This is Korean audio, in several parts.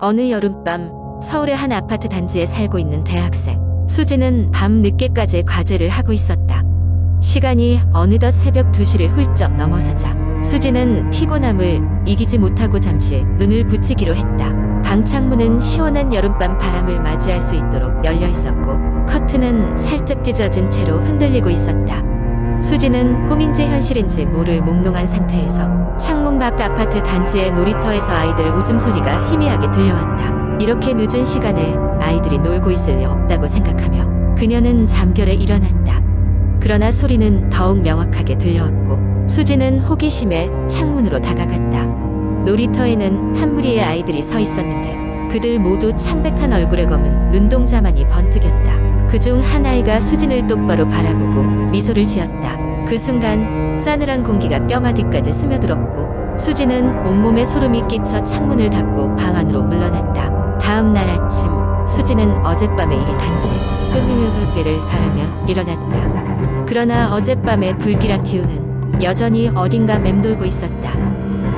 어느 여름밤 서울의 한 아파트 단지에 살고 있는 대학생 수지는 밤 늦게까지 과제를 하고 있었다. 시간이 어느덧 새벽 2시를 훌쩍 넘어서자 수지는 피곤함을 이기지 못하고 잠시 눈을 붙이기로 했다. 방 창문은 시원한 여름밤 바람을 맞이할 수 있도록 열려 있었고 커튼은 살짝 찢어진 채로 흔들리고 있었다. 수지는 꿈인지 현실인지 모를 몽롱한 상태에서 창문 밖 아파트 단지의 놀이터에서 아이들 웃음소리가 희미하게 들려왔다. 이렇게 늦은 시간에 아이들이 놀고 있을 리 없다고 생각하며 그녀는 잠결에 일어났다. 그러나 소리는 더욱 명확하게 들려왔고 수지는 호기심에 창문으로 다가갔다. 놀이터에는 한 무리의 아이들이 서 있었는데 그들 모두 창백한 얼굴에 검은 눈동자만이 번뜩였다. 그중 한 아이가 수진을 똑바로 바라보고 미소를 지었다. 그 순간 싸늘한 공기가 뼈마디까지 스며들었고 수지는 온몸에 소름이 끼쳐 창문을 닫고 방 안으로 물러났다. 다음 날 아침 수지는 어젯밤의 일이 단지 끈끈하기를 바라며 일어났다. 그러나 어젯밤의 불길한 기운은 여전히 어딘가 맴돌고 있었다.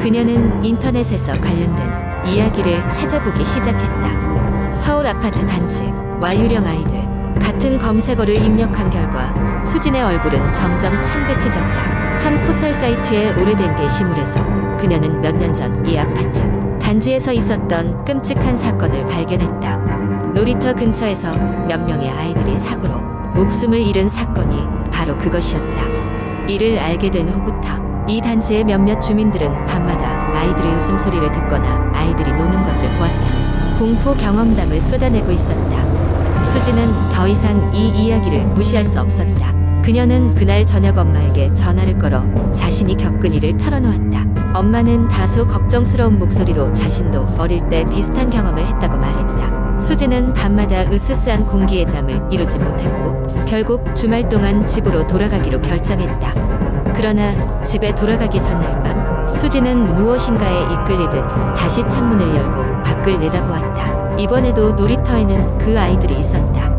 그녀는 인터넷에서 관련된 이야기를 찾아보기 시작했다. 서울 아파트 단지, 와유령 아이들. 같은 검색어를 입력한 결과 수진의 얼굴은 점점 창백해졌다. 한 포털 사이트의 오래된 게시물에서 그녀는 몇 년 전 이 아파트 단지에서 있었던 끔찍한 사건을 발견했다. 놀이터 근처에서 몇 명의 아이들이 사고로 목숨을 잃은 사건이 바로 그것이었다. 이를 알게 된 후부터 이 단지의 몇몇 주민들은 밤마다 아이들의 웃음소리를 듣거나 아이들이 노는 것을 보았다는 공포 경험담을 쏟아내고 있었다. 수지는 더 이상 이 이야기를 무시할 수 없었다. 그녀는 그날 저녁 엄마에게 전화를 걸어 자신이 겪은 일을 털어놓았다. 엄마는 다소 걱정스러운 목소리로 자신도 어릴 때 비슷한 경험을 했다고 말했다. 수지는 밤마다 으스스한 공기의 잠을 이루지 못했고 결국 주말 동안 집으로 돌아가기로 결정했다. 그러나 집에 돌아가기 전날 밤 수지는 무엇인가에 이끌리듯 다시 창문을 열고 밖을 내다보았다. 이번에도 놀이터에는 그 아이들이 있었다.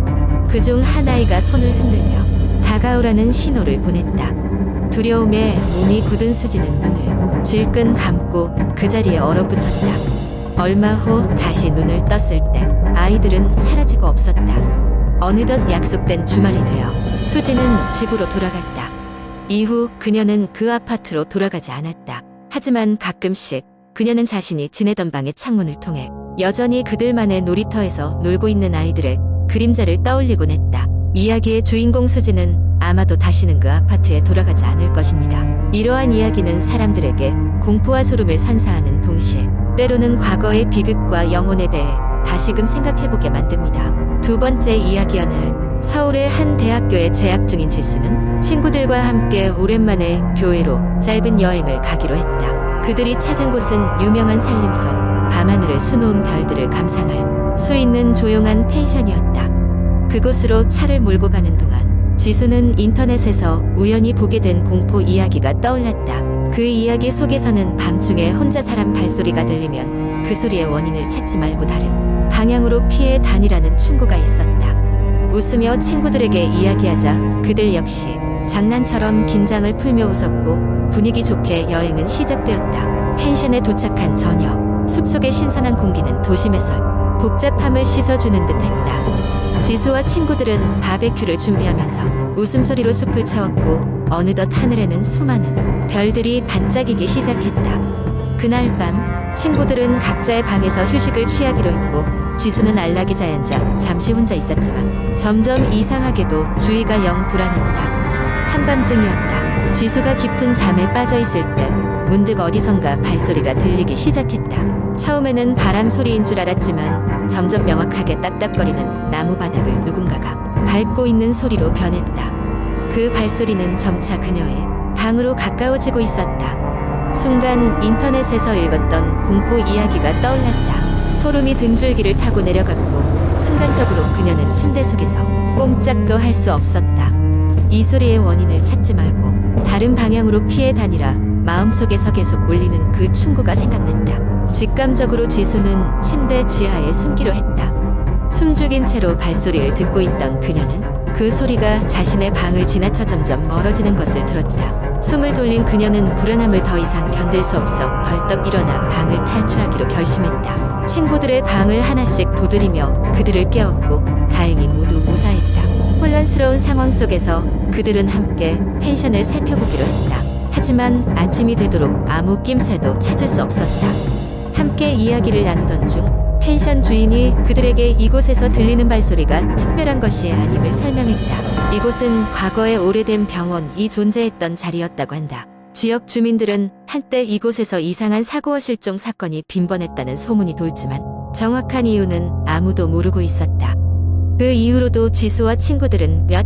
그 중 한 아이가 손을 흔들며 다가오라는 신호를 보냈다. 두려움에 몸이 굳은 수지는 눈을 질끈 감고 그 자리에 얼어붙었다. 얼마 후 다시 눈을 떴을 때 아이들은 사라지고 없었다. 어느덧 약속된 주말이 되어 수지는 집으로 돌아갔다. 이후 그녀는 그 아파트로 돌아가지 않았다. 하지만 가끔씩 그녀는 자신이 지내던 방의 창문을 통해 여전히 그들만의 놀이터에서 놀고 있는 아이들의 그림자를 떠올리곤 했다. 이야기의 주인공 수지는 아마도 다시는 그 아파트에 돌아가지 않을 것입니다. 이러한 이야기는 사람들에게 공포와 소름을 선사하는 동시에 때로는 과거의 비극과 영혼에 대해 다시금 생각해보게 만듭니다. 두 번째 이야기 연날 서울의 한 대학교에 재학 중인 지수는 친구들과 함께 오랜만에 교회로 짧은 여행을 가기로 했다. 그들이 찾은 곳은 유명한 산림소, 밤하늘을 수놓은 별들을 감상할 수 있는 조용한 펜션이었다. 그곳으로 차를 몰고 가는 동안 지수는 인터넷에서 우연히 보게 된 공포 이야기가 떠올랐다. 그 이야기 속에서는 밤중에 혼자 사람 발소리가 들리면 그 소리의 원인을 찾지 말고 다른 방향으로 피해 다니라는 충고가 있었다. 웃으며 친구들에게 이야기하자 그들 역시 장난처럼 긴장을 풀며 웃었고 분위기 좋게 여행은 시작되었다. 펜션에 도착한 저녁, 숲속의 신선한 공기는 도심에서 복잡함을 씻어주는 듯 했다. 지수와 친구들은 바베큐를 준비하면서 웃음소리로 숲을 채웠고 어느덧 하늘에는 수많은 별들이 반짝이기 시작했다. 그날 밤 친구들은 각자의 방에서 휴식을 취하기로 했고 지수는 안락의자에 앉아 잠시 혼자 있었지만 점점 이상하게도 주위가 영 불안했다. 한밤중이었다. 지수가 깊은 잠에 빠져 있을 때 문득 어디선가 발소리가 들리기 시작했다. 처음에는 바람 소리인 줄 알았지만 점점 명확하게 딱딱거리는 나무 바닥을 누군가가 밟고 있는 소리로 변했다. 그 발소리는 점차 그녀의 방으로 가까워지고 있었다. 순간 인터넷에서 읽었던 공포 이야기가 떠올랐다. 소름이 등줄기를 타고 내려갔고 순간적으로 그녀는 침대 속에서 꼼짝도 할 수 없었다. 이 소리의 원인을 찾지 말고 다른 방향으로 피해 다니라 마음속에서 계속 울리는 그 충고가 생각났다. 직감적으로 지수는 침대 지하에 숨기로 했다. 숨죽인 채로 발소리를 듣고 있던 그녀는 그 소리가 자신의 방을 지나쳐 점점 멀어지는 것을 들었다. 숨을 돌린 그녀는 불안함을 더 이상 견딜 수 없어 벌떡 일어나 방을 탈출하기로 결심했다. 친구들의 방을 하나씩 두드리며 그들을 깨웠고 다행히 모두 무사했다. 혼란스러운 상황 속에서 그들은 함께 펜션을 살펴보기로 했다. 하지만 아침이 되도록 아무 낌새도 찾을 수 없었다. 함께 이야기를 나누던 중 펜션 주인이 그들에게 이곳에서 들리는 발소리가 특별한 것이 아님을 설명했다. 이곳은 과거에 오래된 병원이 존재했던 자리였다고 한다. 지역 주민들은 한때 이곳에서 이상한 사고와 실종 사건이 빈번했다는 소문이 돌지만 정확한 이유는 아무도 모르고 있었다. 그 이후로도 지수와 친구들은 몇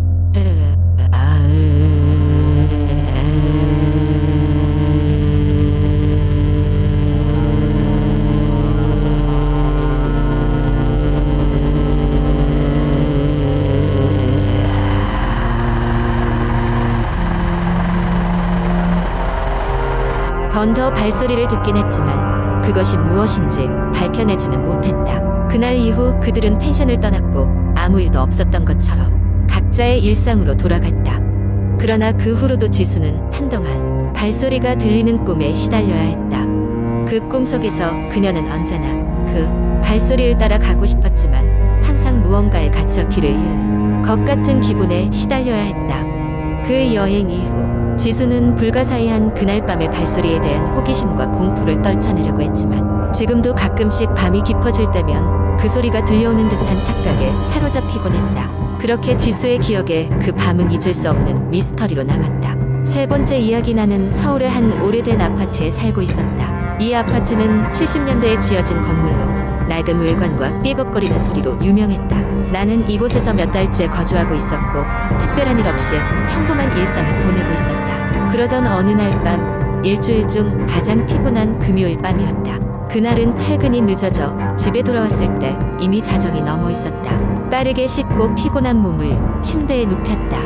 번더 발소리를 듣긴 했지만 그것이 무엇인지 밝혀내지는 못했다. 그날 이후 그들은 펜션을 떠났고 아무 일도 없었던 것처럼 각자의 일상으로 돌아갔다. 그러나 그 후로도 지수는 한동안 발소리가 들리는 꿈에 시달려야 했다. 그 꿈속에서 그녀는 언제나 그 발소리를 따라 가고 싶었지만 항상 무언가에 갇혀 길을 잃는 것 같은 기분에 시달려야 했다. 그 여행 이후 지수는 불가사의한 그날 밤의 발소리에 대한 호기심과 공포를 떨쳐내려고 했지만 지금도 가끔씩 밤이 깊어질 때면 그 소리가 들려오는 듯한 착각에 사로잡히곤 했다. 그렇게 지수의 기억에 그 밤은 잊을 수 없는 미스터리로 남았다. 세 번째 이야기 나는 서울의 한 오래된 아파트에 살고 있었다. 이 아파트는 70년대에 지어진 건물로 낡은 외관과 삐걱거리는 소리로 유명했다. 나는 이곳에서 몇 달째 거주하고 있었고 특별한 일 없이 평범한 일상을 보내고 있었다. 그러던 어느 날 밤 일주일 중 가장 피곤한 금요일 밤이었다. 그날은 퇴근이 늦어져 집에 돌아왔을 때 이미 자정이 넘어 있었다. 빠르게 씻고 피곤한 몸을 침대에 눕혔다.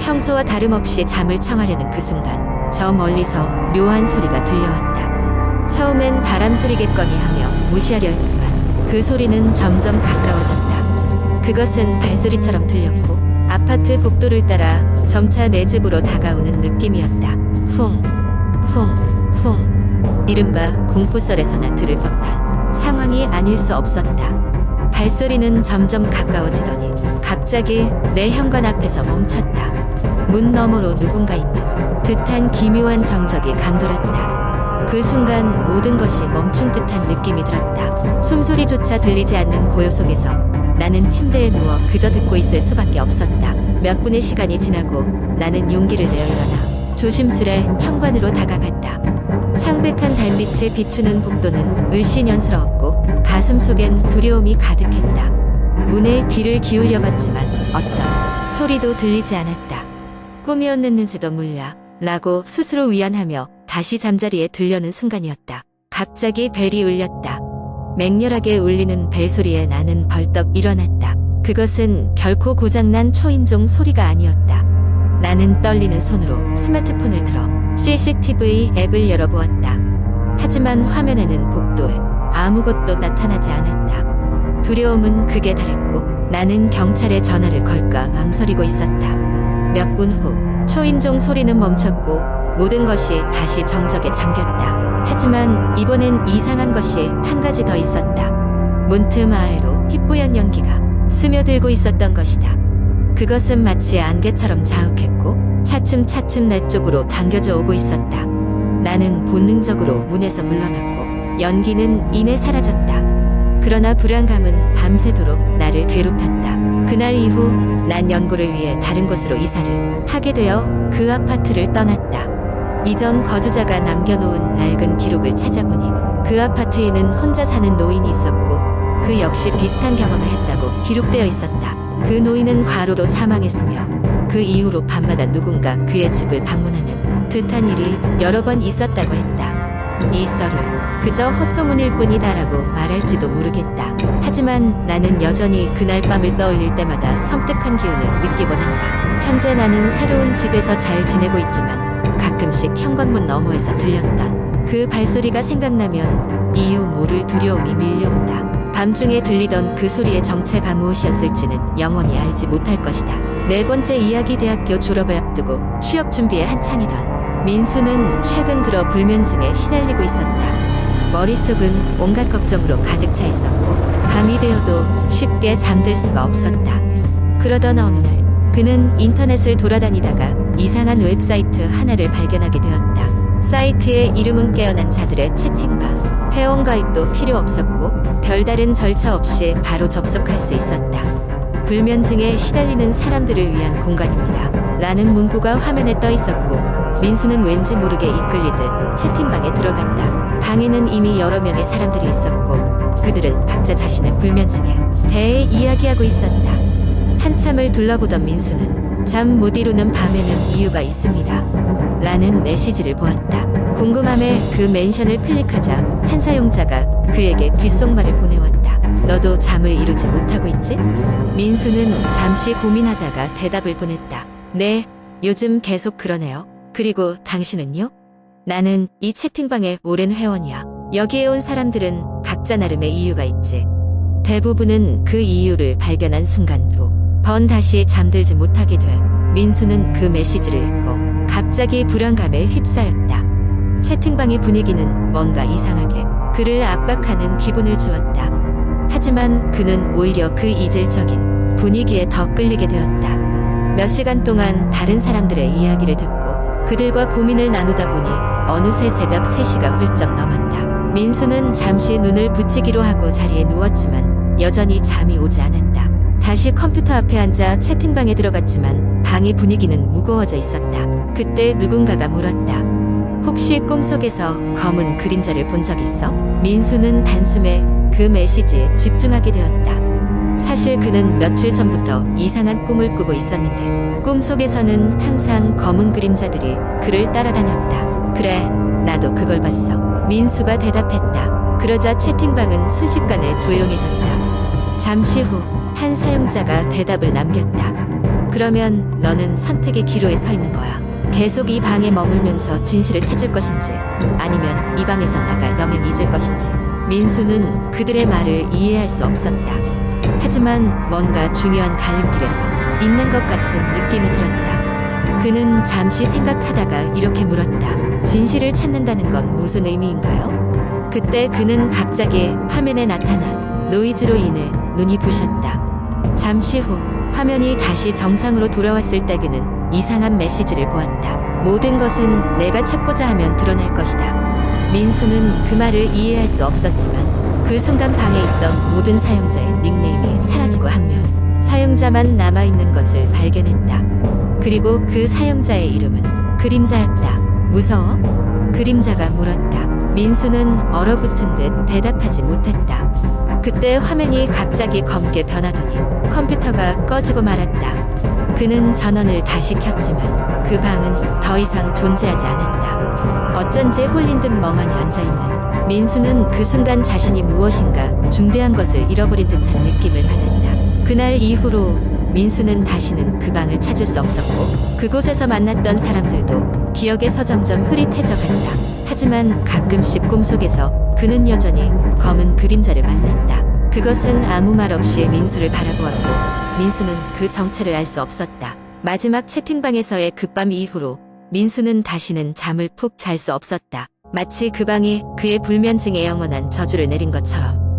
평소와 다름없이 잠을 청하려는 그 순간 저 멀리서 묘한 소리가 들려왔다. 처음엔 바람 소리겠거니 하며 무시하려 했지만 그 소리는 점점 가까워졌다. 그것은 발소리처럼 들렸고 아파트 복도를 따라 점차 내 집으로 다가오는 느낌이었다. 쿵, 쿵, 쿵. 이른바 공포썰에서나 들을 법한 상황이 아닐 수 없었다. 발소리는 점점 가까워지더니 갑자기 내 현관 앞에서 멈췄다. 문 너머로 누군가 있는 듯한 기묘한 정적이 감돌았다. 그 순간 모든 것이 멈춘 듯한 느낌이 들었다. 숨소리조차 들리지 않는 고요 속에서 나는 침대에 누워 그저 듣고 있을 수밖에 없었다. 몇 분의 시간이 지나고 나는 용기를 내어 일어나 조심스레 현관으로 다가갔다. 창백한 달빛에 비추는 복도는 을씨년스러웠고 가슴 속엔 두려움이 가득했다. 문에 귀를 기울여 봤지만 어떤 소리도 들리지 않았다. 꿈이었는지도 몰라 라고 스스로 위안하며 다시 잠자리에 들려는 순간이었다. 갑자기 벨이 울렸다. 맹렬하게 울리는 벨소리에 나는 벌떡 일어났다. 그것은 결코 고장난 초인종 소리가 아니었다. 나는 떨리는 손으로 스마트폰을 들어 CCTV 앱을 열어보았다. 하지만 화면에는 복도에 아무것도 나타나지 않았다. 두려움은 극에 달했고 나는 경찰에 전화를 걸까 망설이고 있었다. 몇 분 후 초인종 소리는 멈췄고 모든 것이 다시 정적에 잠겼다. 하지만 이번엔 이상한 것이 한 가지 더 있었다. 문틈 아래로 희뿌연 연기가 스며들고 있었던 것이다. 그것은 마치 안개처럼 자욱했고 차츰차츰 내 쪽으로 당겨져 오고 있었다. 나는 본능적으로 문에서 물러났고 연기는 이내 사라졌다. 그러나 불안감은 밤새도록 나를 괴롭혔다. 그날 이후 난 연구를 위해 다른 곳으로 이사를 하게 되어 그 아파트를 떠났다. 이전 거주자가 남겨놓은 낡은 기록을 찾아보니 그 아파트에는 혼자 사는 노인이 있었고 그 역시 비슷한 경험을 했다고 기록되어 있었다. 그 노인은 과로로 사망했으며 그 이후로 밤마다 누군가 그의 집을 방문하는 듯한 일이 여러 번 있었다고 했다. 이 썰을 그저 헛소문일 뿐이다라고 말할지도 모르겠다. 하지만 나는 여전히 그날 밤을 떠올릴 때마다 섬뜩한 기운을 느끼곤 한다. 현재 나는 새로운 집에서 잘 지내고 있지만 가끔씩 현관문 너머에서 들렸던 그 발소리가 생각나면 이유 모를 두려움이 밀려온다. 밤중에 들리던 그 소리의 정체가 무엇이었을지는 영원히 알지 못할 것이다. 네 번째 이야기 대학교 졸업을 앞두고 취업 준비에 한창이던 민수는 최근 들어 불면증에 시달리고 있었다. 머릿속은 온갖 걱정으로 가득 차 있었고 밤이 되어도 쉽게 잠들 수가 없었다. 그러던 어느 날 그는 인터넷을 돌아다니다가 이상한 웹사이트 하나를 발견하게 되었다. 사이트의 이름은 깨어난 자들의 채팅방. 회원 가입도 필요 없었고 별다른 절차 없이 바로 접속할 수 있었다. 불면증에 시달리는 사람들을 위한 공간입니다. 라는 문구가 화면에 떠 있었고 민수는 왠지 모르게 이끌리듯 채팅방에 들어갔다. 방에는 이미 여러 명의 사람들이 있었고 그들은 각자 자신의 불면증에 대해 이야기하고 있었다. 한참을 둘러보던 민수는 잠 못 이루는 밤에는 이유가 있습니다. 라는 메시지를 보았다. 궁금함에 그 멘션을 클릭하자 한 사용자가 그에게 귓속말을 보내왔다. 너도 잠을 이루지 못하고 있지? 민수는 잠시 고민하다가 대답을 보냈다. 네, 요즘 계속 그러네요. 그리고 당신은요? 나는 이 채팅방의 오랜 회원이야. 여기에 온 사람들은 각자 나름의 이유가 있지. 대부분은 그 이유를 발견한 순간 두 번 다시 잠들지 못하게 돼. 민수는 그 메시지를 읽고 갑자기 불안감에 휩싸였다. 채팅방의 분위기는 뭔가 이상하게 그를 압박하는 기분을 주었다. 하지만 그는 오히려 그 이질적인 분위기에 더 끌리게 되었다. 몇 시간 동안 다른 사람들의 이야기를 듣고 그들과 고민을 나누다 보니 어느새 새벽 3시가 훌쩍 넘었다. 민수는 잠시 눈을 붙이기로 하고 자리에 누웠지만 여전히 잠이 오지 않았다. 다시 컴퓨터 앞에 앉아 채팅방에 들어갔지만 방의 분위기는 무거워져 있었다. 그때 누군가가 물었다. 혹시 꿈속에서 검은 그림자를 본 적 있어? 민수는 단숨에 그 메시지에 집중하게 되었다. 사실 그는 며칠 전부터 이상한 꿈을 꾸고 있었는데 꿈속에서는 항상 검은 그림자들이 그를 따라다녔다. 그래, 나도 그걸 봤어. 민수가 대답했다. 그러자 채팅방은 순식간에 조용해졌다. 잠시 후 한 사용자가 대답을 남겼다. 그러면 너는 선택의 기로에 서 있는 거야. 계속 이 방에 머물면서 진실을 찾을 것인지 아니면 이 방에서 나가 영영 잊을 것인지 민수는 그들의 말을 이해할 수 없었다. 하지만 뭔가 중요한 갈림길에서 있는 것 같은 느낌이 들었다. 그는 잠시 생각하다가 이렇게 물었다. 진실을 찾는다는 건 무슨 의미인가요? 그때 그는 갑자기 화면에 나타난 노이즈로 인해 눈이 부셨다. 잠시 후 화면이 다시 정상으로 돌아왔을 때 그는 이상한 메시지를 보았다. 모든 것은 내가 찾고자 하면 드러날 것이다. 민수는 그 말을 이해할 수 없었지만 그 순간 방에 있던 모든 사용자의 닉네임이 사라지고 한 명 사용자만 남아있는 것을 발견했다. 그리고 그 사용자의 이름은 그림자였다. 무서워? 그림자가 물었다. 민수는 얼어붙은 듯 대답하지 못했다. 그때 화면이 갑자기 검게 변하더니 컴퓨터가 꺼지고 말았다. 그는 전원을 다시 켰지만 그 방은 더 이상 존재하지 않았다. 어쩐지 홀린 듯 멍하니 앉아있는 민수는 그 순간 자신이 무엇인가 중대한 것을 잃어버린 듯한 느낌을 받았다. 그날 이후로 민수는 다시는 그 방을 찾을 수 없었고 그곳에서 만났던 사람들도 기억에서 점점 흐릿해져 간다. 하지만 가끔씩 꿈속에서 그는 여전히 검은 그림자를 만났다. 그것은 아무 말 없이 민수를 바라보았고 민수는 그 정체를 알 수 없었다. 마지막 채팅방에서의 급밤 이후로 민수는 다시는 잠을 푹 잘 수 없었다. 마치 그 방이 그의 불면증에 영원한 저주를 내린 것처럼.